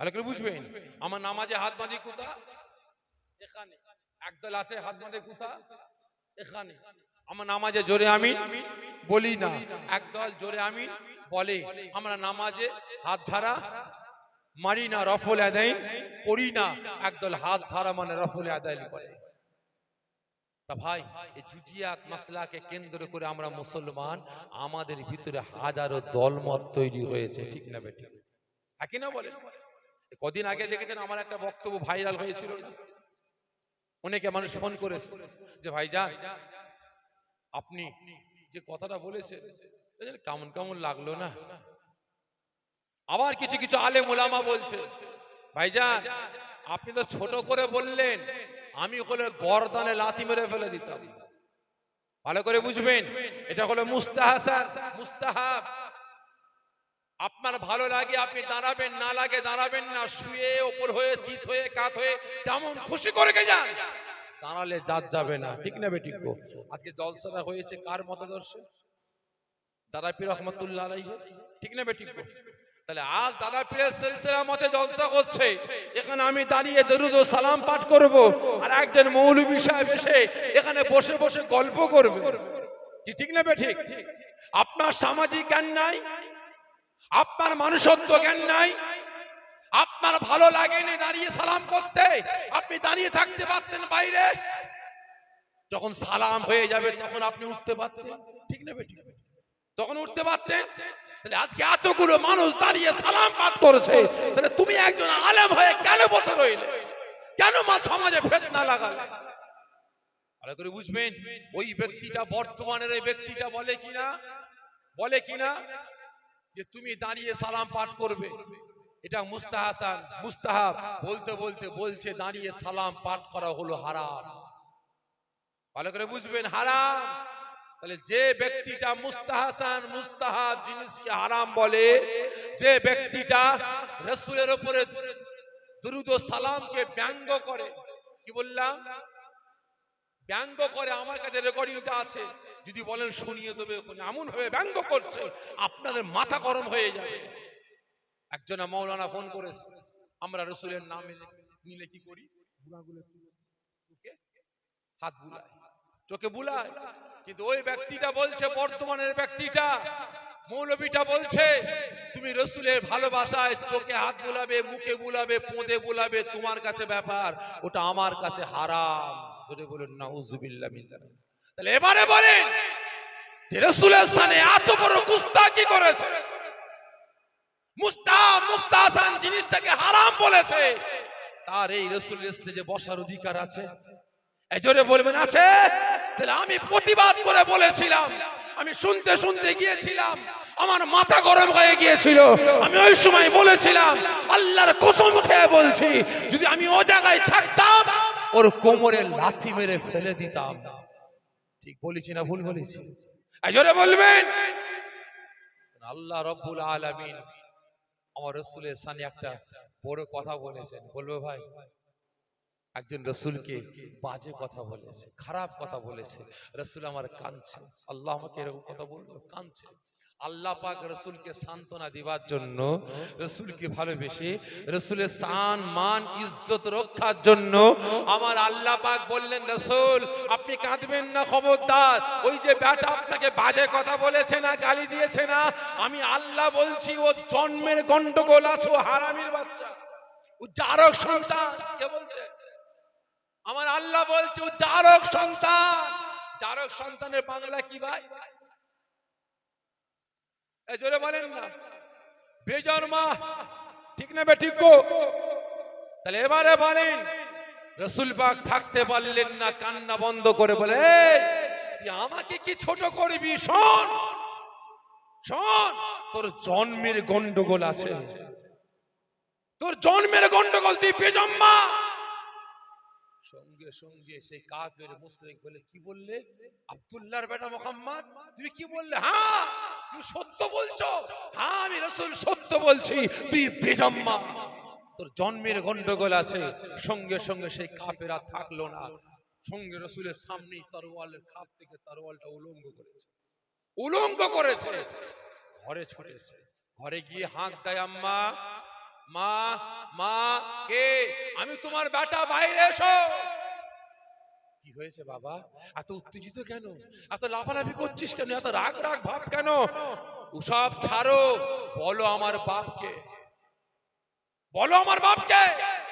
ভালো করে বুঝবেন? আমার নামাজে হাত বাঁধি কোথা? এখানে। একদল আছে, হাত বাঁধে কোথা? এখানে। আমার নামাজে জোরে আমি বলি না। একদল জোরে আমি বলে। আমরা নামাজে হাত ঝাড়া মারি না, রফল আদায় করি না। একদল হাত ঝাড়া মানে রফল আদায় করে। তা ভাই, এই জুজিয়াত মাসলাকে কেন্দ্র করে আমরা মুসলমান, আমাদের ভিতরে হাজারো দলমত তৈরি হয়েছে, ঠিক না বেটি একই না বলে? কদিন আগে দেখেছেন আমার একটা বক্তব্য ভাইরাল হয়েছিল। অনেকে মানুষ ফোন করেছে যে, ভাইজান, আপনি যে কথাটা বলেছেন কেমন কেমন লাগল না? আবার কিছু কিছু আলে মোলামা বলছে, ভাইজান, আপনি তো ছোট করে বললেন আমি হলে গরদানে লাথি মেরে ফেলে দিতাম ভালো করে বুঝবেন, এটা হলো মুস্তাহাসান মুস্তাহাব আপনার ভালো লাগে, আপনি দাঁড়াবেন, না লাগে দাঁড়াবেন না, শুয়ে ওপর হয়ে চিত হয়ে, কাত হয়ে তেমন খুশি করে গে যান দাঁড়ালে জাত যাবে না, ঠিক না গো? আজকে জলসাটা হয়েছে কার মতাদর্শে দাদা পীর রহমতুল্লাহ ঠিক না গো? তাহলে আজ দাদা পীরের মতে জলসা করছে। এখানে আমি দাঁড়িয়ে দরুদ ও সালাম পাঠ করব আর একজন মৌলভী সাহেব এসে এখানে বসে বসে গল্প করবে। কি ঠিক না বেঠিক? আপনার সামাজিক জ্ঞান নাই, আপনার মানুষত্ব জ্ঞান নাই, আপনার ভালো লাগেনি দাঁড়িয়ে সালাম করতে, আপনি দাঁড়িয়ে থাকতে পারতেন বাইরে। যখন সালাম হয়ে যাবে, তখন আপনি উঠতে পারতেন। ঠিক না বেঠিক? তখন উঠতে পারতেন? তাহলে আজকে এতগুলো মানুষ দাঁড়িয়ে সালাম পাঠ করেছে। তাহলে তুমি একজন আলেম হয়ে কেন বসে রইলে? কেন মা সমাজে ফেতনা লাগালে? ভালো করে বুঝবেন, ওই ব্যক্তিটা বর্তমানের ওই ব্যক্তিটা বলে কিনা? বলে কিনা? যে তুমি দাঁড়িয়ে সালাম পাঠ করবে। এটা মুস্তাহাসান, মুস্তাহাব, বলতে বলতে বলছে, দাঁড়িয়ে সালাম পাঠ করা হলো হারাম। ভালো করে বুঝবেন, হারাম। তাহলে যে ব্যক্তিটা মুস্তাহাসান মুস্তাহাব জিনিসকে হারাম বলে, যে ব্যক্তিটা রসুলের উপরে দুরুদ ও সালামকে ব্যঙ্গ করে, কি বললাম? ব্যঙ্গ করে আমার কাছে রেকর্ডিংটা আছে, যদি বলেন শুনিয়ে দেবে এমন ভাবে ব্যঙ্গ করছে, আপনাদের মাথা গরম হয়ে যাবে। একজনা মৌলানা ফোন করেছে, আমরা রসুলের নাম নিলে কি করি? হাত বুলায়। চোখে বুলায়। কিন্তু ওই ব্যক্তিটা বলছে, বর্তমানের ব্যক্তিটা। মৌলবীটা বলছে, তুমি রসুলের ভালোবাসায় চোখে হাত বুলাবে, মুখে বুলাবে, পোঁদে বুলাবে, তোমার কাছে ব্যাপার, ওটা আমার কাছে হারাম। ধরে বলুন না তাহলে এবারে বলেন যে রসুলের স্থানে এত বড় গুস্তাকি করেছে? মুস্তা মুস্তাহাসান জিনিসটাকে হারাম বলেছে। তার এই রসুলের স্টেজে বসার অধিকার আছে। জোরে বলবেন, আছে? তাহলে আমি প্রতিবাদ করে বলেছিলাম। আমি শুনতে শুনতে গিয়েছিলাম। আমার মাথা গরম হয়ে গিয়েছিল। আমি ওই সময় বলেছিলাম, আল্লাহর কসম খেয়ে বলছি, যদি আমি ও জায়গায় থাকতাম, ওর কোমরে লাথি মেরে ফেলে দিতাম। ঠিক বলেছি না ভুল বলেছি? জোরে বলবেন। আল্লাহ রব্বুল আলামিন আমার রসুলের সামনে একটা বড় কথা বলেছেন। বলব ভাই একজন রসুলকে বাজে কথা বলেছে, খারাপ কথা বলেছে। রসুল আমার কাঁদছে। আল্লাহ আমাকে এরকম কথা বলল? কাঁদছে। আল্লাহ পাক রসুলকে সান্ত্বনা দিবার জন্য, রসুলকে ভালোবেসে রসুলের সান, মান, ইজ্জত রক্ষার জন্য আমার আল্লাহ পাক বললেন, রসুল, আপনি কাঁদবেন না, খবরদার। ওই যে বেটা আপনাকে বাজে কথা বলেছে না, গালি দিয়েছে না, আমি আল্লাহ বলছি, ও জন্মের গন্ডগোল আছে হারামির বাচ্চা। ও জারক সন্তান, কে বলছে? আমার আল্লাহ বলছে, ও জারক সন্তান। জারক সন্তানের বাংলা কি ভাই? জোরে বলেন না। বেজন্মা ঠিক না বে ঠিক তাহলে এবারে বলেন, রসুল বাগ থাকতে পারলেন না, কান্না বন্ধ করে বলে আমাকে কি ছোট করবি? শোন শোন, তোর জন্মের গন্ডগোল আছে। তোর জন্মের গন্ডগোল তুই বেজম্মা সঙ্গে সঙ্গে সেই কাফের মুশরিক বলে, কি বললে? আব্দুল্লাহর বেটা মোহাম্মদ? তুমি কি বললে? হ্যাঁ তুমি সত্য বলছো। হ্যাঁ আমি রাসূল সত্য বলছি, তুই বেজম্মা। তোর জন্মের গন্ডগোল আছে। সঙ্গে সঙ্গে সেই কাফের থাকল না। সঙ্গে রসুলের সামনেই তরোয়ালের খাপ থেকে তরোয়ালটা উলঙ্গ করেছে। উলঙ্গ করেছে। ঘরে ছুটেছে। ঘরে গিয়ে হাঁক দেয়, আম্মা মা মা, কে? আমি তোমার বেটা, বাইরে এসো। কি হয়েছে বাবা? এত উত্তেজিত কেন? এত লাফালাফি করছিস কেন? এত রাগ রাগ, ভাব কেন? ওসব ছাড়ো। বলো আমার বাপকে। বলো আমার বাপকে।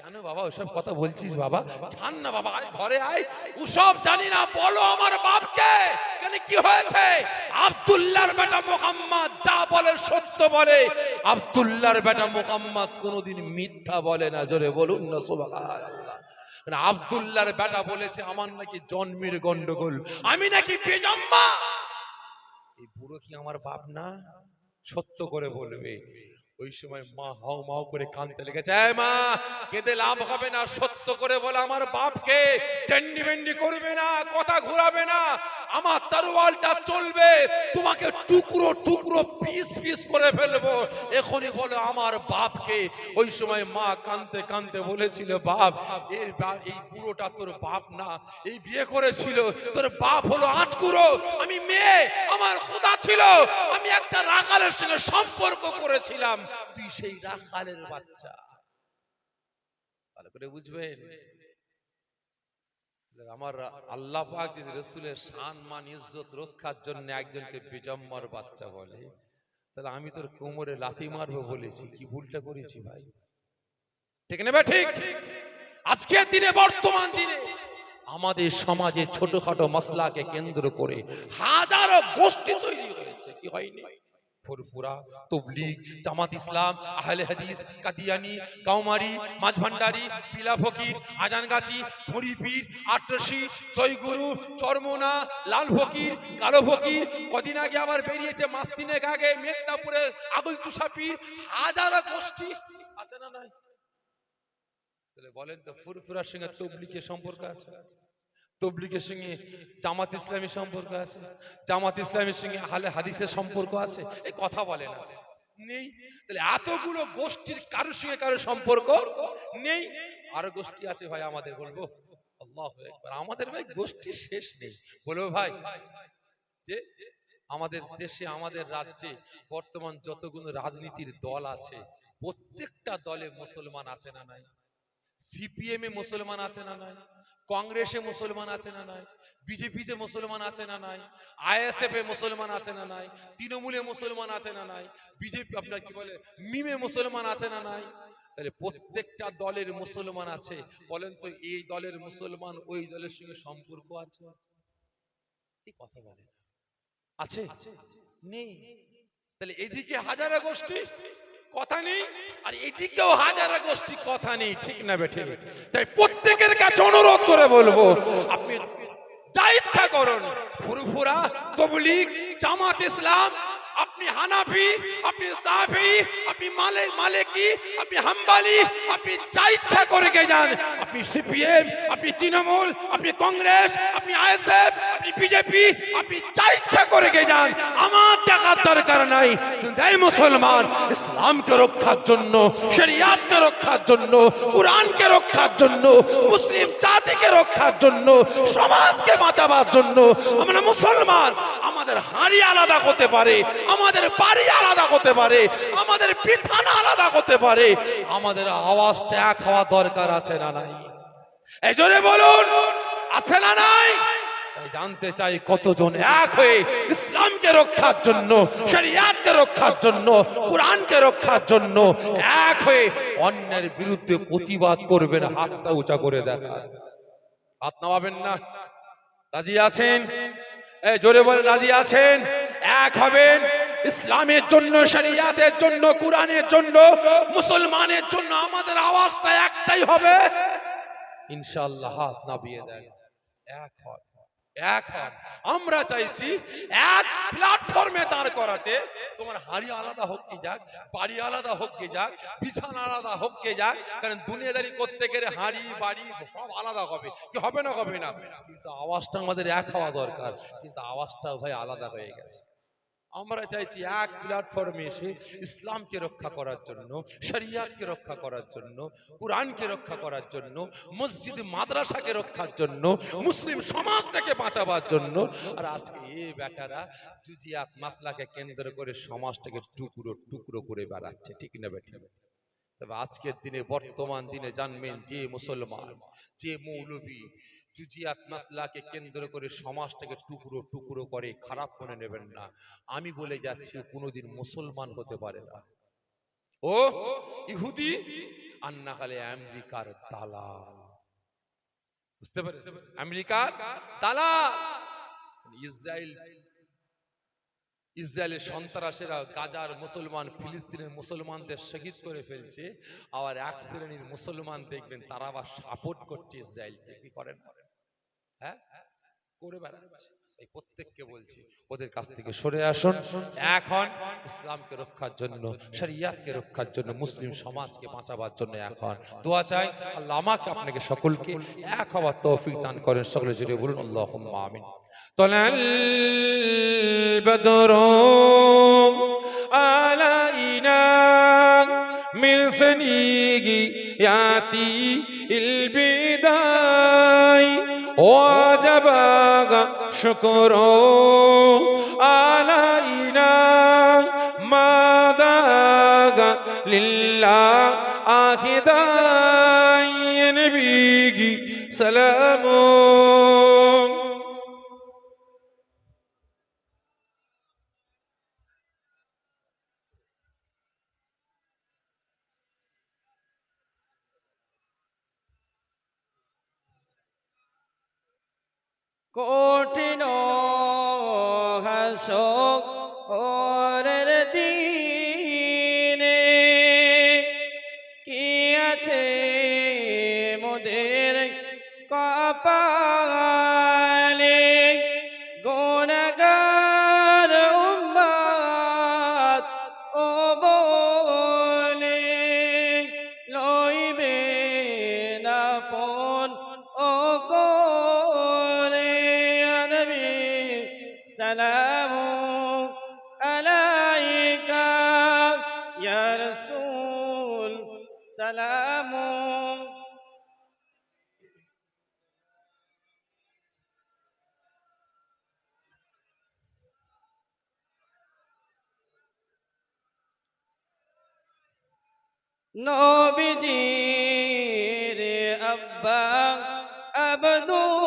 কেন বাবা, ওসব কথা বলছিস বাবা? ছাড় না বাবা আয় ঘরে আয়। ওসব জানি না, বলো আমার বাপকে। কেন, কি হয়েছে? আব্দুল্লাহর বেটা মোহাম্মদ যা বলে, সত্য বলে। আব্দুল্লাহর বেটা মোহাম্মদ কোনোদিন মিথ্যা বলে না, জোরে বলুন না, সুবহানাল্লাহ। আব্দুল্লাহর বেটা বলেছে, আমার নাকি জন্মের গন্ডগোল। আমি নাকি বেজম্মা এই বুড়ো কি আমার বাপ না? সত্য করে বলবে। ওই সময় মা হাও মাও করে কানতে লেগেছে, "এই মা, কেঁদে লাভ হবে না, সত্য করে বলে আমার বাপকে, টেন্ডি বেন্ডি করবে না, কথা ঘোরাবে না, আমার তরোয়ালটা চলবে, তোমাকে টুকরো টুকরো পিস পিস করে ফেলব। এখনই বলো আমার বাপকে, ওই সময় মা কানতে কানতে বলেছিল, বাপ এই এই বুড়োটা তোর বাপ না, এই বিয়ে করেছিল, তোর বাপ হলো আটকুরো আমি মেয়ে, আমার খোদা ছিল, আমি একটা রাখালের সঙ্গে সম্পর্ক করেছিলাম। তুই সেই রাখালের বাচ্চা। ভালো করে বুঝবেন? আমার আল্লাহ পাক যদি রসুলের শান, মান, ইজ্জত রক্ষার জন্য একজনকে বিজম্মার বাচ্চা বলে, তাহলে আমি তোর কোমরে লাথি মারবো বলেছি। কি ভুলটা করেছি ভাই? ঠিক নেবে ঠিক? আজকে দিনে, বর্তমান দিনে আমাদের সমাজে ছোটখাটো মশলাকে কেন্দ্র করে হাজারো গোষ্ঠী তৈরি হয়েছে। কি হয়নি? ফুরফুরা, তবলিগ, জামাত ইসলাম, আহলে হাদিস, কাদিয়ানি কাউমারি মাঝভান্ডারি, পিলা ফকির, আজানগাছি হরিপীর আটরসি, জয়গুরু, চরমোনা, লাল ফকির, কালো ফকির, কদিন আগে আবার বেরিয়েছে মাস তিনেক আগে মেদিনীপুরে আগুল চুষাপির হাজারো গোষ্ঠী। আছে না নাই? বলেন তো, ফুরফুরার সঙ্গে তবলিগের সম্পর্ক আছে? তবলিগের সঙ্গে জামাত ইসলামী সম্পর্ক আছে, জামাত ইসলামের সঙ্গে হালে হাদিসের সম্পর্ক আছে এই কথা বলে না। নেই। তাহলে এতগুলো গোষ্ঠীর কারোর সঙ্গে কারোর সম্পর্ক নেই। আরও গোষ্ঠী আছে ভাই আমাদের বলব? আমাদের ভাই গোষ্ঠীর শেষ নেই। বলব ভাই, যে আমাদের দেশে, আমাদের রাজ্যে বর্তমান যতগুলো রাজনীতির দল আছে, প্রত্যেকটা দলে মুসলমান আছে না নাই? সিপিএম এ মুসলমান আছে না নাই? কংগ্রেসে মুসলমান আছে না নাই? বিজেপিতে মুসলমান আছে না নাই? আইএসএফ এ মুসলমান আছে না নাই? তৃণমূলে মুসলমান আছে না নাই? বিজেপি আপনার কি বলে মিমে মুসলমান আছে না নাই? তাহলে প্রত্যেকটা দলের মুসলমান আছে। বলেন তো এই দলের মুসলমান ওই দলের সঙ্গে সম্পর্ক আছে? এই কথা বলে আছে। নেই। তাহলে এদিকে হাজারা গোষ্ঠী। কথা নেই, আর এদিকেও হাজারা গোষ্ঠী কথা নেই, ঠিক না বেঠে তাই প্রত্যেকের কাছে অনুরোধ করে বলব, আপনি যা ইচ্ছা করুন, ফুরফুরা, তবলিগ, জামাত ইসলাম, আপনি হানাফি, আপনি সাফি, আপনি মালে, মালিকি, আপনি হাম্বালি, আপনি যা ইচ্ছা করে গে যান, আপনি সিপিএম, আপনি তৃণমূল, আপনি কংগ্রেস, আপনি আইএসএফ, আপনি বিজেপি, আপনি যা ইচ্ছা করে গে যান, আমার দেখার দরকার নাই। এই মুসলমান ইসলামকে রক্ষার জন্য, শরিয়াতকে রক্ষার জন্য, কোরআনকে রক্ষার জন্য, মুসলিম জাতিকে রক্ষার জন্য, সমাজকে বাঁচাবার জন্য আমরা মুসলমান, আমাদের হাঁড়ি আলাদা হতে পারে, আমাদের বাড়ি আলাদা হতে পারে, আমাদের বিছানা আলাদা হতে পারে, আমাদের আওয়াজটা এক হওয়া দরকার আছে না নাই? এই জোরে বলুন, আছে না নাই? জানতে চাই কতজন এক হয়ে ইসলামকে রক্ষার জন্য শরিয়াতকে রক্ষার জন্য কোরআনকে রক্ষার জন্য এক হয়ে অন্যের বিরুদ্ধে প্রতিবাদ করবেন হাতটা উঁচা করে দেখা হাত নামাবেন না। রাজি আছেন? জোরে বলে রাজি আছেন? এক হবেন ইসলামের জন্য শরিয়াতের জন্য কোরআনের জন্য মুসলমানের জন্য আমাদের আওয়াজটা একটাই হবে ইনশাআল্লাহ হাত নামিয়ে দেন। এক হন এক হন আমরা চাইছি এক প্ল্যাটফর্মে দাঁড় করাতে। তোমার হাড়ি আলাদা হোক কি যাক, বাড়ি আলাদা হোক কি যাক, বিছানা আলাদা হোক কে যাক, কারণ দুনিয়াদারি করতে গেলে হাড়ি, বাড়ি সব আলাদা হবে। কি হবে না হবে না? কিন্তু আওয়াজটা আমাদের এক হওয়া দরকার। কিন্তু আওয়াজটা ভাই আলাদা হয়ে গেছে। আমরা চাইছি এক প্ল্যাটফর্মে এসে ইসলামকে রক্ষা করার জন্য, শরিয়াতকে রক্ষা করার জন্য, কোরআনকে রক্ষা করার জন্য, মসজিদ, মাদ্রাসাকে রক্ষার জন্য, মুসলিম সমাজটাকে বাঁচাবার জন্য। আর আজকে এই বেটারা জুজিয়াত মাসলাকে কেন্দ্র করে সমাজটাকে টুকরো টুকরো করে বেড়াচ্ছে, ঠিক না বেটি? তবে আজকের দিনে, বর্তমান দিনে জানবেন যে মুসলমান, যে মৌলবী জুজিয়াত মাসলাকে কেন্দ্র করে সমাজটাকে টুকরো টুকরো করে খারাপ মনে নেবেন না। আমি বলে যাচ্ছি, কোনোদিন মুসলমান হতে পারে না। ও ইহুদি? আর না হলে আমেরিকার দালাল। বুঝতে পেরেছেন? আমেরিকার দালাল। ইসরায়েল, ইসরায়েলের সন্ত্রাসেরা গাজার মুসলমান, ফিলিস্তিনের মুসলমানদের শহীদ করে ফেলছে। আবার এক শ্রেণির মুসলমান দেখবেন, তারা আবার সাপোর্ট করছে ইসরায়েলকে। কি করেন? হ্যাঁ করে বেড়াচ্ছে এই প্রত্যেককে বলছি ওদের কাছ থেকে সরে আসুন এখন ইসলামকে রক্ষার জন্য শরিয়াতকে রক্ষার জন্য মুসলিম সমাজকে বাঁচাবার জন্য এখন দোয়া চাই আল্লাহ আমাকে আপনাকে সকলকে এক হওয়ার তৌফিক দান করেন সকলে জুড়ে বলুন আল্লাহ আমিন طلع البدر علينا من سنياتي البداي وجب شكر علينا ما داغ لله آخداي نبيك سلام কঠিন হাসক ওরের সালামু নবীজির আব্বা আবদুল্লাহ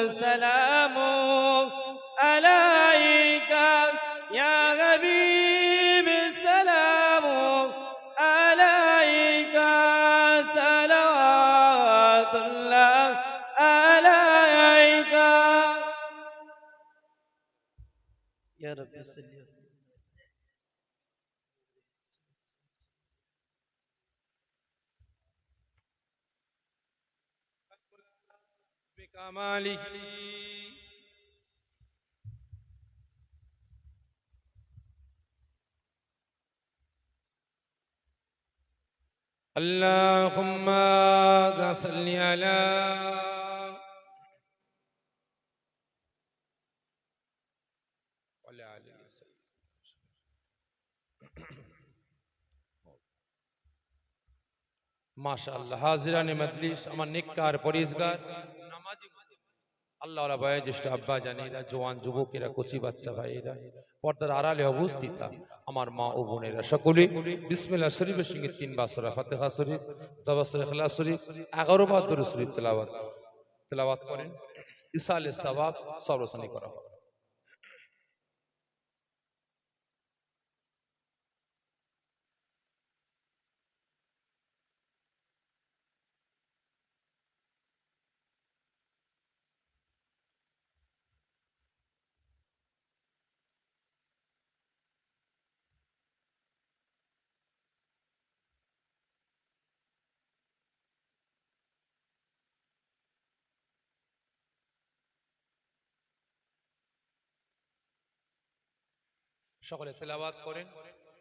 والسلام عليك يا حبيب السلام عليك صلوات الله عليك. يا رب صل وسلم. সাল্লিম بكماله اللهم صل على وعلى آله وسلم মাশাআল্লাহ হাজিরানে মজলিস আমার নেককার পরিজগার নামাজি মুসলিম আল্লাহ বয়োজ্যেষ্ঠ আব্বা জানিরা জোয়ান যুবকেরা কচি বাচ্চা ভাইয়েরা পর্দার আড়ালে অবস্থিত। আমার মা ও বোনেরা সকলে বিসমিল্লা শরীফের সঙ্গে তিন বাসরা ফাতেহা শরীফ তাবাসরে খেলা শরীফ, এগারো বার দরুদ শরীফ তেলাওয়াত। তেলাওয়াত করেন। ইসালে সবাব সর্বসানি করা হবে সকলে তেলাবাদ করেন,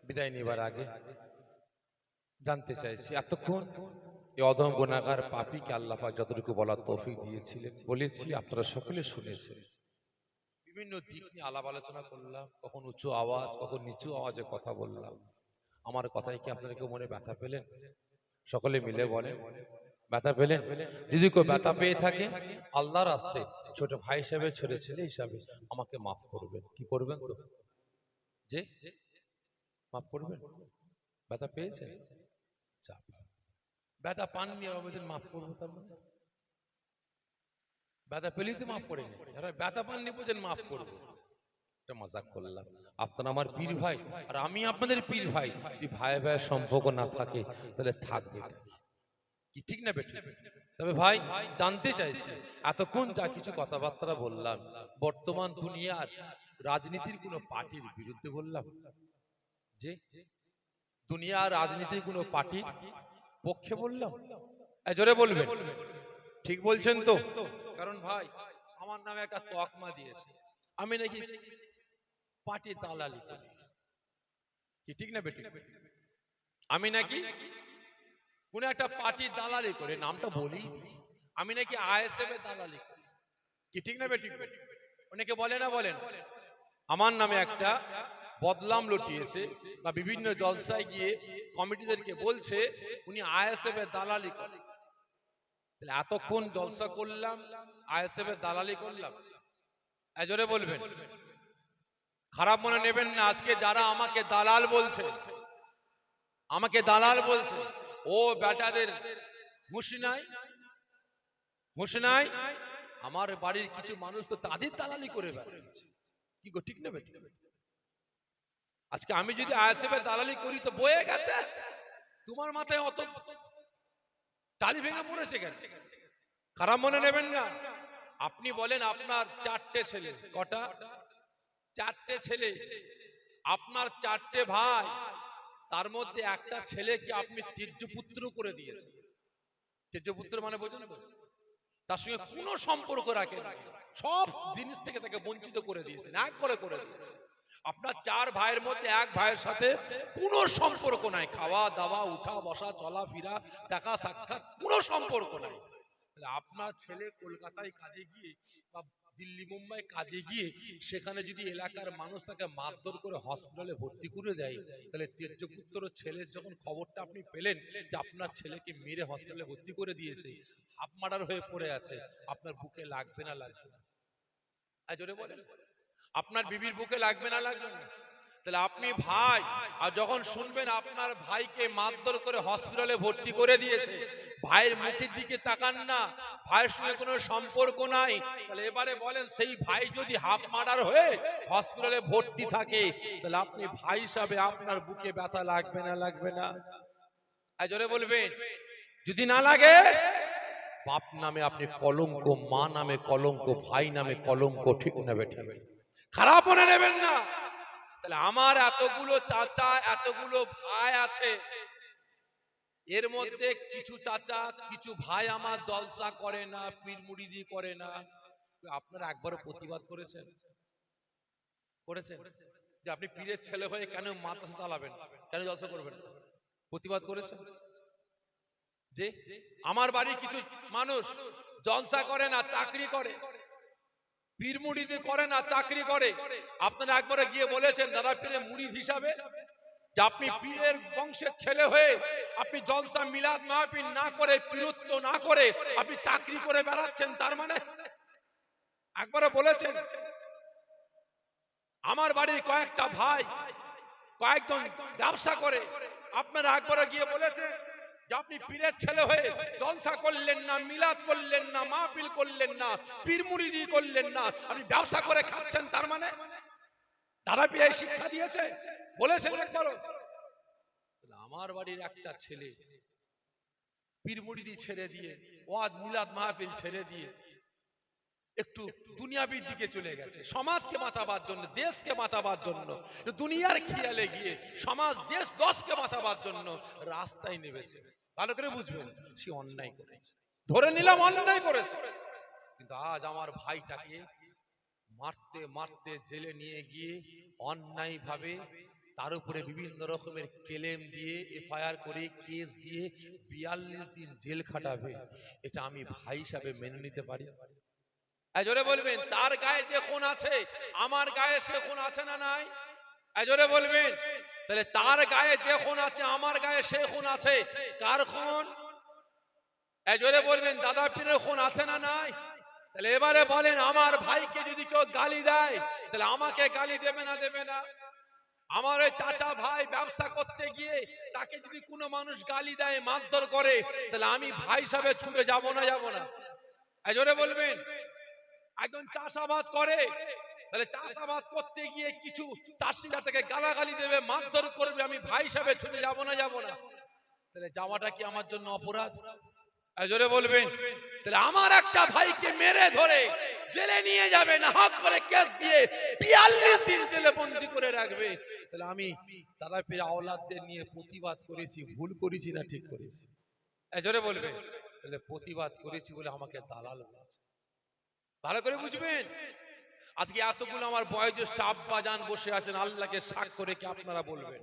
বিদায় নেবার আগে জানতে চাইছি, এতক্ষণ এই অধম গুণাগার পাপিকে আল্লাপাক যতটুকু বলার তৌফিক দিয়েছিলেন, বলেছি আপনারা সকলে শুনেছেন। বিভিন্ন দিক নিয়ে আলাপ আলোচনা করলাম, কখন উঁচু আওয়াজ, কখন নিচু আওয়াজে কথা বললাম। আমার কথায় কি আপনারা কেউ মনে ব্যথা পেলেন? সকলে মিলে বলেন, ব্যথা পেলেন? যদি কেউ ব্যথা পেয়ে থাকে, আল্লাহর রাস্তে ছোট ভাই হিসাবে ছেলে হিসাবে আমাকে মাফ করবেন। কি করবেন তো? যে মাফ করবেন ব্যথা পেয়েছেন? চাপ ব্যথা পাননি মাফ করব তার মানে? ব্যথা পেলেই তো মাফ যারা ব্যথা পাননি বোঝেন মাফ করব। মজাক করলাম। আপনারা আমার পীর ভাই আর আমি আপনাদের পীর ভাই। যদি ভাই ভাইয়ের সম্পর্ক না থাকে তাহলে থাকবে। কি ঠিক না বেটি তবে ভাই জানতে চাইছি এতক্ষণ যা কিছু কথাবার্তা বললাম বর্তমান দুনিয়ার রাজনীতির কোন পার্টির বিরুদ্ধে বললাম? যে দুনিয়ার রাজনীতির কোন পার্টির পক্ষে বললাম? জোরে বলবেন। ঠিক বলছেন তো? কারণ ভাই আমার নামে একটা তকমা দিয়েছে। আমি নাকি পার্টি দালালি করি। কি ঠিক না বেটি আমি নাকি কোন একটা পার্টি দালালি করে নামটা বলি। আমি নাকি আইএসএফ এর দালালি করি। কি ঠিক না বেটি অনেকে বলে না বলেন। আমার নামে একটা বদলাম লটিয়েছে বা বিভিন্ন জলসায় গিয়ে কমিটিদেরকে বলছে, উনি আইএসএফ এর দালালি করে তাহলে এতক্ষণ জলসা করলাম আইএসএফ এর দালালি করলাম। এজরে বলবেন। খারাপ মনে নেবেন না, আজকে যারা আমাকে দালাল বলছে, আমাকে দালাল বলছে, ও বেটাদের হুঁশ নাই নাই। আমার বাড়ির কিছু মানুষ তো তাদের দালালি করে বেড়াচ্ছে। কি গো, ঠিক না বেটি আজকে আমি যদি আইএসএফ দালালি করি তো বয়ে গেছে? তোমার মাথায় অত টালি ভেঙে পড়েছে কেন? খারাপ মনে নেবেন না। আপনি বলেন আপনার চারটে ছেলে, কটা? চারটে ছেলে। আপনার চারটে ভাই। তার মধ্যে একটা ছেলেকে আপনি তেজ্যপুত্র করে দিয়েছেন। তেজ্যপুত্র মানে বোঝেন তার সঙ্গে কোনো সম্পর্ক রাখেন সব জিনিস থেকে তাকে বঞ্চিত করে দিয়েছেন, এক করে করে দিয়েছেন। আপনার চার ভাইয়ের মধ্যে এক ভাইয়ের সাথে কোনো সম্পর্ক নাই। খাওয়া, দাওয়া, উঠা, বসা, চলা, ফিরা, দেখা, সাক্ষাৎ, কোনো সম্পর্ক নাই। আপনার ছেলে কলকাতায় কাজে গিয়ে বা দিল্লি, মুম্বাই কাজে গিয়ে সেখানে যদি এলাকার মানুষ তাকে মারধর করে হসপিটালে ভর্তি করে দেয়, তাহলে তেজ্যপুত্র ছেলের যখন খবরটা আপনি পেলেন যে আপনার ছেলেকে মেরে হসপিটালে ভর্তি করে দিয়েছে, হাফ মার্ডার হয়ে পড়ে আছে, আপনার বুকে লাগবে না লাগবে না? জোরে বলেন। আপনার বিবির বুকে লাগবে না লাগবে না? তাহলে আপনি ভাই, আর যখন শুনবেন আপনার ভাইকে মারধর করে হসপিটালে ভর্তি করে দিয়েছে ভাইয়ের মুখের দিকে তাকান না, ভাইয়ের সঙ্গে কোনো সম্পর্ক নাই। তাহলে এবারে বলেন, সেই ভাই যদি হাফ মার্ডার হয়ে হসপিটালে ভর্তি থাকে, তাহলে আপনি ভাই হিসাবে আপনার বুকে ব্যথা লাগবে না লাগবে না? জোরে বলবেন। যদি না লাগে, বাপ নামে আপনি কলঙ্ক, মা নামে কলঙ্ক, ভাই নামে কলঙ্ক, ঠিক নেবে খারাপ মনে নেবেন না। তাহলে আমার এতগুলো চাচা, এতগুলো ভাই আছে এর মধ্যে কিছু চাচা, কিছু ভাই আমার জলসা করে না, পীর মুড়িদি করে না। আপনারা একবারও প্রতিবাদ করেছেন? করেছেন? যে আপনি পীরের ছেলে হয়ে কেন মাদ্রাসা চালাবেন? কেন জলসা করবেন? প্রতিবাদ করেছেন? যে আমার বাড়ি কিছু মানুষ জলসা করে না, চাকরি করে। পীর মুড়িদি করে না, চাকরি করে। আপনারা একবারে গিয়ে বলেছেন, দাদা পীরের মুড়িদ হিসাবে আপনি পীরের বংশের ছেলে হয়ে আপনি জলসা মিলাদ মাহফিল না করে পীরত্ব না করে আপনি চাকরি করে বেড়াচ্ছেন, তার মানে? একবারে বলেছেন, আমার বাড়ির কয়েকটা ভাই, কয়েকজন ব্যবসা করে, আপনারা একবারে গিয়ে বলেছেন যে আপনি পীরের ছেলে হয়ে জলসা করলেন না, মিলাদ করলেন না, মাহফিল করলেন না, পীর মুরিদি করলেন না, আপনি ব্যবসা করে খাচ্ছেন, তার মানে? তারা এই শিক্ষা দিয়েছে? বলেছেন আমার বাড়ির একটা ছেলে পীর মুরিদি ছেড়ে দিয়ে ওয়াজ মিলাদ মাহফিল ছেড়ে দিয়ে একটু দুনিয়াবির দিকে চলে গেছে। সমাজকে বাঁচাবার জন্য দেশকে বাঁচাবার জন্য দুনিয়ার খেয়ালে গিয়ে সমাজ দেশ দশকে বাঁচাবার জন্য রাস্তায় নেমেছে। ভালো করে বুঝবেন সে অন্যায় করেছে। ধরে নিলাম অন্যায় করেছে। কিন্তু আজ আমার ভাইটাকে মারতে মারতে জেলে নিয়ে গিয়ে অন্যায় ভাবে তার উপরে বিভিন্ন রকমের কেলেম দিয়ে, এফআইআর করে, কেস দিয়ে বিয়াল্লিশ দিন জেল খাটাবে। এটা আমি ভাই হিসাবে মেনে নিতে পারি। এজরে বলবেন, তার গায়ে যে খুন আছে, আমার গায়ে সে খুন আছে না নাই? এজরে বলবেন, তাহলে তার গায়ে যে খুন আছে, আমার গায়ে সে খুন আছে, কার খুন? এজরে বলবেন, দাদা পীরের খুন আছে না নাই? তাহলে এবারে বলেন, আমার ভাইকে যদি কেউ গালি দেয়, তাহলে আমাকে গালি দেবে না দেবে না? আমার ওই চাচা ভাই ব্যবসা করতে গিয়ে তাকে যদি কোনো মানুষ গালি দেয়, মারধর করে, তাহলে আমি ভাই হিসাবে ছুটে যাব না যাব না। এজরে বলবেন? একজন চাষাবাদ করে, তাহলে চাষাবাদ করতে গিয়ে কিছু চাষিরা তাকে গালাগালি দেবে, মারধর করবে, আমি ভাই হিসাবে ছুটে যাব না যাব না। তাহলে যাওয়াটা কি আমার জন্য অপরাধ? জোরে বলবেন, তাহলে আমার একটা ভাইকে মেরে ধরে জেলে নিয়ে যাবে না হাত করে কেস দিয়ে বিয়াল্লিশ দিন জেলে বন্দি করে রাখবে। তাহলে আমি তারা পেয়ে আওলাদদের নিয়ে প্রতিবাদ করেছি, ভুল করেছি না ঠিক করেছি? জোরে বলবেন, তাহলে প্রতিবাদ করেছি বলে আমাকে দালাল বলেছে ভালো করে বুঝবেন? আজকে এতগুলো আমার বয়োজ্যেষ্ঠ আব্বা যান বসে আছেন, আল্লাহকে সাক্ষ্য রেখে আপনারা বলবেন।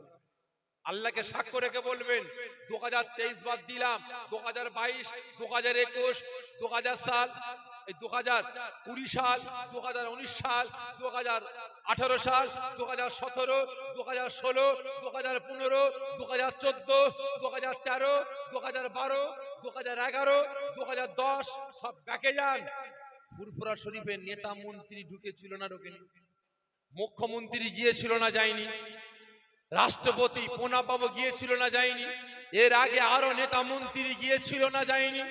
আল্লাহকে সাক্ষ্য রেখে বলবেন দু হাজার তেইশ বাদ দিলাম দু হাজার বাইশ দু হাজার একুশ দু হাজার সাল দু হাজার কুড়ি সাল দু হাজার উনিশ সাল দু হাজার আঠারো সাল দু হাজার সতেরো দু হাজার ষোলো দু হাজার পনেরো দু হাজার চোদ্দ দু হাজার তেরো দু হাজার বারো দু হাজার এগারো দু হাজার দশ, সব ব্যাকে যান। ফুরফুরা শরীফের নেতা মন্ত্রী ঢুকেছিল না ঢোকেনি। মুখ্যমন্ত্রী গিয়েছিল না যায়নি। রাষ্ট্রপতি পোনাবাবু গিয়েছিল না যায়নি। এর আগে আরও নেতা মন্ত্রী গিয়েছিল না যায়নি।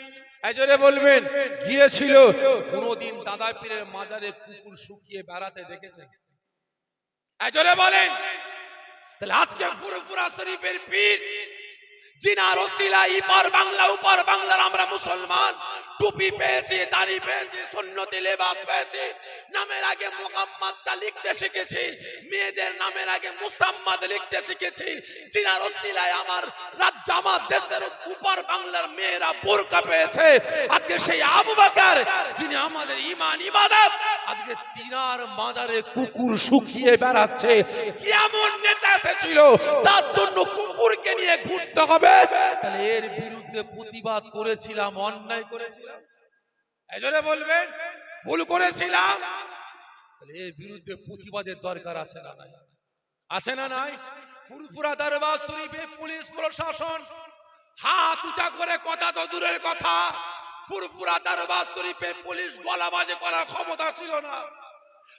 এজরে বলবেন, গিয়েছিল। কোনদিন দাদা পীরের মাজারে কুকুর শুকিয়ে বেড়াতে দেখেছেন? এজরে বলেন। তাহলে আজকে পুরোপুরা শরীফের পীর জিনার ওসিলা ইপার বাংলা, উপর বাংলার আমরা মুসলমান। টুপি পেয়েছি, দাড়ি পেয়েছি লেবাস পেয়েছি। নামের আগে মোহাম্মদটা লিখতে শিখেছি, মেয়েদের নামের আগে লিখতে শিখেছি। জিনার আমার রাজ্য, আমার দেশের উপর বাংলার মেয়েরা বোরকা পেয়েছে। আজকে সেই আবু বকর, যিনি আমাদের ইমান ইবাদত, আজকে তিনার মাজারে কুকুর শুকিয়ে বেড়াচ্ছে। কেমন নেতা এসেছিল, তার জন্য কুকুরকে নিয়ে ঘুরতে হবে। তাহলে এর বিরুদ্ধে প্রতিবাদ করেছিলাম অন্যায় করেছিলাম। এজন্য বলবেন ভুল করেছিলাম। তাহলে এর বিরুদ্ধে প্রতিবাদের দরকার আছে না নাই? আছে না নাই? ফুরফুরা দরবার শরীফে পুলিশ প্রশাসন হাত উঁচা করে কথা তো দূরের কথা। ফুরফুরা দরবার শরীফে পুলিশ গলাবাজি করার ক্ষমতা ছিল না।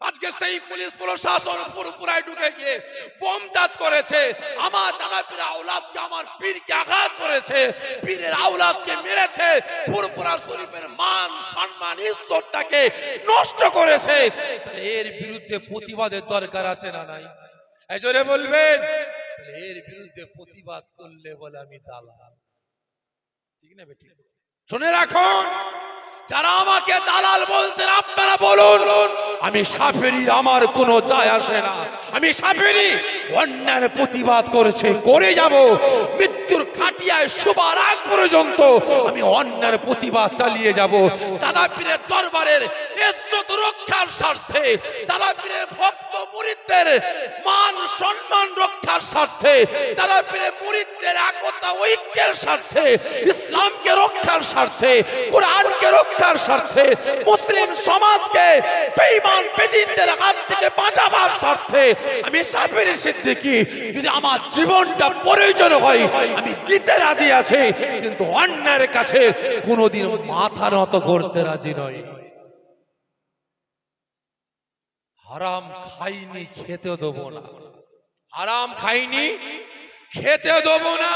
আজকে সেই পুলিশ প্রশাসন ফুরফুরায় ঢুকে গিয়ে বোম চাষ করেছে। আমার দাদা পীর আওলাদকে, আমার পীরকে আঘাত করেছে। পীরের আওলাদকে মেরেছে। ফুরফুরা শরীফের মান, সম্মান, ইজ্জতটাকে নষ্ট করেছে। এর বিরুদ্ধে প্রতিবাদের দরকার আছে না নাই? এই জোরে বলবেন। এর বিরুদ্ধে প্রতিবাদ করলে বলে আমি দালাল। ঠিক না বেটি শুনে রাখুন, যারা আমাকে দালাল বলছেন, আপনারা বলুন, আমি সাফেরি, আমার কোনো যায় আসে না। আমি সাফেরি, অন্যায়ের প্রতিবাদ করেছে, করে যাব। মৃত্যুর খাটিয়ায় শোবার আগ পর্যন্ত আমি অন্যায়ের প্রতিবাদ চালিয়ে যাব। দাদা পীরের দরবারের রক্ষার স্বার্থে দাদা পীরের ভক্ত মুরিদদের মান সম্মান রক্ষার স্বার্থে দাদা পীরের মুরিদদের একতা ঐক্যের স্বার্থে, ইসলামকে রক্ষার স্বার্থে, কোরআনকে রক্ষার স্বার্থে, মুসলিম সমাজকে বেঈমান বেদিনদের হাত থেকে বাঁচাবার স্বার্থে, আমি সাফির সিদ্দিকী, যদি আমার জীবনটা প্রয়োজন হয়, আমি দিতে রাজি আছি, কিন্তু অন্যের কাছে কোনোদিন মাথা নত করতে রাজি নয় হারাম খাইনি খেতে দেবো না। হারাম খাইনি খেতে দেবো না।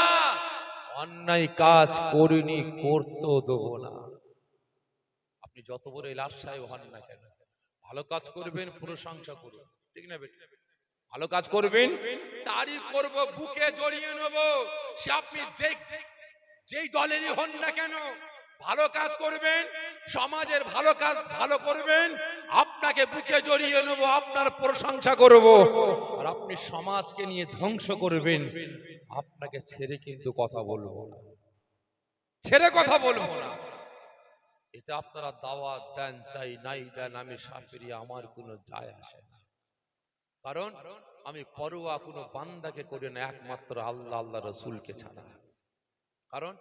অন্যায় কাজ করিনি, করতেও দেবো না। আপনি যত বড় সাহেব হন না কেন? ভালো কাজ করবেন, প্রশংসা করবেন ঠিক না বেটা? ভালো কাজ করবেন, তারই করব, বুকে জড়িয়ে নেব। সে আপনি যে যেই দলেরই হন না কেন ভালো কাজ করবেন, সমাজের ভালো কাজ ভালো করবেন, আপনাকে বুকে জড়িয়ে নেব, আপনার প্রশংসা করব। আর আপনি সমাজকে নিয়ে ধ্বংস করবেন, আপনাকে ছেড়ে কিন্তু কথা বলব না। ছেড়ে কথা বলব না। এটা আপনারা দাওয়াত দেন, চাই, নাই দেন, আমি সাফিরি, আমার কোনো যায় আসে না। কারণ আমি পরোয়া কোনো বান্দাকে করি না, একমাত্র আল্লাহ আল্লাহ রসুলকে ছাড়া। কারণ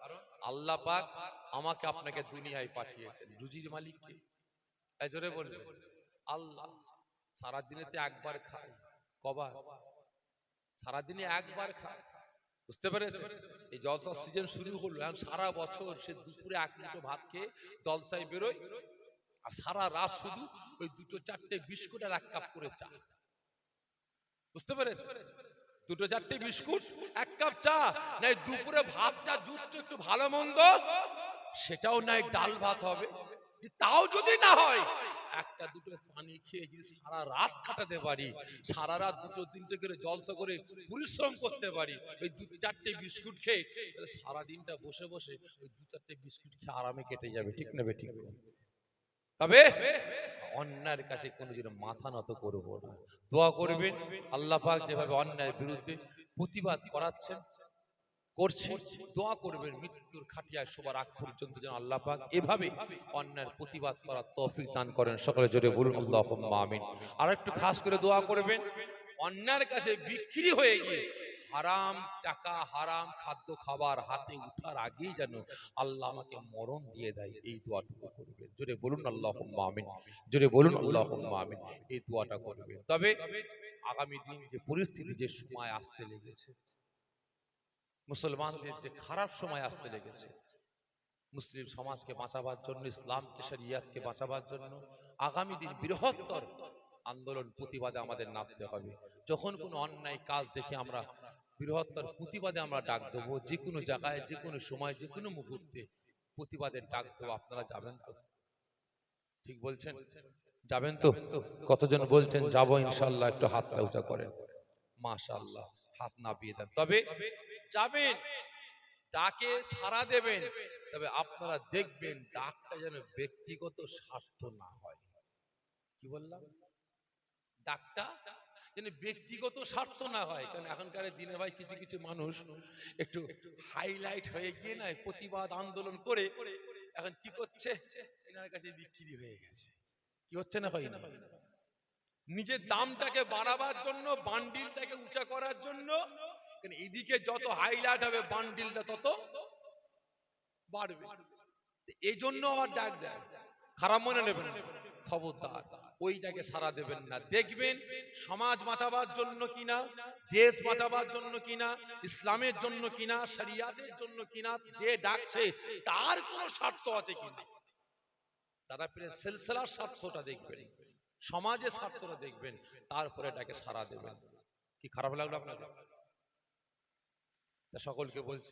আল্লাহ পাক আমাকে আপনাকে দুনিয়ায় পাঠিয়েছেন। রুজির মালিককে। জোরে বলবেন আল্লাহ সারাদিনেতে একবার খায়। কবার? সারাদিনে একবার খায়। বুঝতে পেরেছেন? এই জলসার সিজন শুরু হলো। এখন সারা বছর সে দুপুরে এক মুঠো ভাত খেয়ে জলসায় বেরোয় আর সারা রাত শুধু ওই দুটো চারটে বিস্কুট আর এক কাপ করে চা। বুঝতে পেরেছেন? দুটো চারটে বিস্কুট, এক কাপ চা, নাই দুপুরে ভাতটা, দুধটা একটু ভালো মন্দ, সেটাও নাই ডাল ভাত হবে। তাও যদি না হয়, একটা দুটো পানি খেয়ে যদি সারা রাত কাটাতে পারি, সারা রাত দুটো তিনটে করে জলসা করে পরিশ্রম করতে পারি, ওই দু চারটে বিস্কুট খেয়ে সারা দিনটা বসে বসে ওই দু চারটে বিস্কুট খেয়ে আরামে কেটে যাবে, ঠিক নেবে ঠিক নেবে তবে অন্যায়ের কাছে কোনোদিন মাথা নত করব না। দোয়া করবেন, আল্লাহ পাক যেভাবে অন্যায়ের বিরুদ্ধে প্রতিবাদ করাচ্ছেন, করছে, দোয়া করবেন, মৃত্যুর খাটিয়ায় সবার আগ পর্যন্ত যেন আল্লাহ পাক এভাবে অন্যায়ের প্রতিবাদ করার তৌফিক দান করেন। সকলে জোরে বলুন, আল্লাহুম্মা আমিন। আর একটু খাস করে দোয়া করবেন, অন্যায়ের কাছে বিক্রি হয়ে গিয়ে হারাম টাকা, হারাম খাদ্য, খাবার হাতে উঠার আগেই যেন আল্লাহ আমাকে মরণ দিয়ে দেয়, এই দোয়াটুকু করবেন। জোরে বলুন আল্লাহ আমিন। জোরে বলুন আল্লাহ আমিন, এই দোয়াটা করবেন। তবে আগামী দিন যে পরিস্থিতি, যে সময় আসতে লেগেছে, মুসলমানদের যে খারাপ সময় আসতে লেগেছে, মুসলিম সমাজকে বাঁচাবার জন্য, ইসলামকে, শরিয়াতকে বাঁচাবার জন্য, আগামী দিন বৃহত্তর আন্দোলন, প্রতিবাদে আমাদের নামতে হবে। যখন কোনো অন্যায় কাজ দেখে আমরা বৃহত্তর প্রতিবাদে আমরা ডাক দেবো। যে কোনো জায়গায়, যে কোনো সময়, যে কোনো মুহূর্তে প্রতিবাদের ডাক দেবো। আপনারা যাবেন তো? ঠিক বলছেন? যাবেন তো? কতজন বলছেন, যাব ইনশাল্লাহ একটু হাতটা উঁচা করেন মাশাআল্লাহ, হাত নাপিয়ে দেন। তবে যাবেন, ডাকে সাড়া দেবেন। তবে আপনারা দেখবেন ডাকটা যেন ব্যক্তিগত স্বার্থ না হয়। কি বললাম? ডাকটা যেন ব্যক্তিগত স্বার্থ না হয়। কারণ এখনকার দিনে ভাই কিছু কিছু মানুষ একটু হাইলাইট হয়ে গিয়ে না প্রতিবাদ আন্দোলন করে এখন কি করছে? এনার কাছে বিক্রি হয়ে গেছে। কি হচ্ছে না হয় নিজের দামটাকে বাড়াবার জন্য, বান্ডিলটাকে উঁচা করার জন্য এদিকে যত হাইলাইট হবে, বান্ডিলটা তত বাড়বে। এই জন্য আবার ডাক দেয়। খারাপ মনে নেবেন। খবরদার। ওইটাকে সারা দেবেন না। দেখবেন সমাজ বাঁচাবার জন্য কিনা, দেশ বাঁচাবার জন্য কিনা, ইসলামের জন্য কিনা, শরিয়াতের জন্য কিনা, যে ডাকছে, তার কোনো স্বার্থ আছে কিনা তারা সিলসিলার স্বার্থটা দেখবেন সমাজের স্বার্থটা দেখবেন, তারপরে এটাকে সারা দেবেন। কি খারাপ লাগল আপনাকে? সকলকে বলছি।